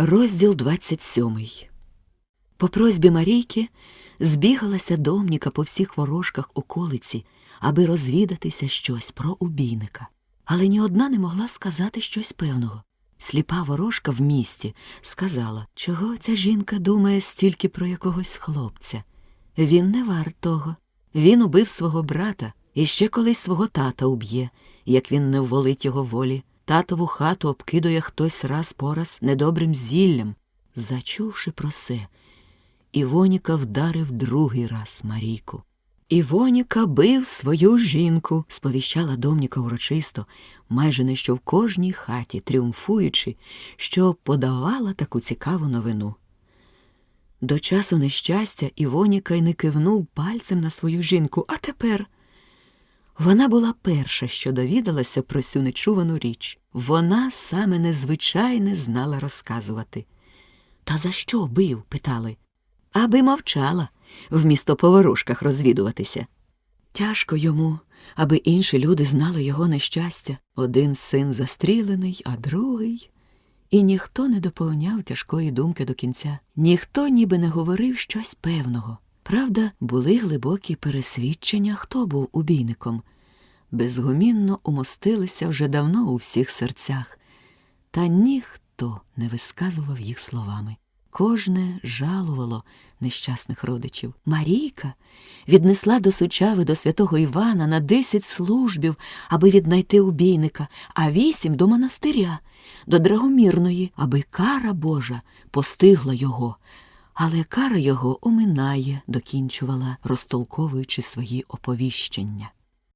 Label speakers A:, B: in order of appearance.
A: Розділ 27 По просьбі Марійки збігалася домніка по всіх ворожках околиці, аби розвідатися щось про убійника. Але ні одна не могла сказати щось певного. Сліпа ворожка в місті сказала, чого ця жінка думає стільки про якогось хлопця. Він не варт того. Він убив свого брата і ще колись свого тата уб'є, як він не вволить його волі. Татову хату обкидує хтось раз по раз недобрим зіллям. Зачувши про це, Івоніка вдарив другий раз Марійку. Івоніка бив свою жінку, сповіщала домніка урочисто, майже не що в кожній хаті, тріумфуючи, що подавала таку цікаву новину. До часу нещастя Івоніка й не кивнув пальцем на свою жінку, а тепер. Вона була перша, що довідалася про цю нечувану річ. Вона саме незвичайне знала розказувати. Та за що бив? питали. Аби мовчала, вмісто по ворожках розвідуватися. Тяжко йому, аби інші люди знали його нещастя. Один син застрілений, а другий. І ніхто не доповняв тяжкої думки до кінця. Ніхто ніби не говорив щось певного. Правда, були глибокі пересвідчення, хто був убійником. Безгумінно умостилися вже давно у всіх серцях, та ніхто не висказував їх словами. Кожне жалувало нещасних родичів. Марійка віднесла до сучави до святого Івана на десять службів, аби віднайти убійника, а вісім до монастиря, до Драгомірної, аби кара Божа постигла його. Але кара його оминає, докінчувала, розтолковуючи свої оповіщення.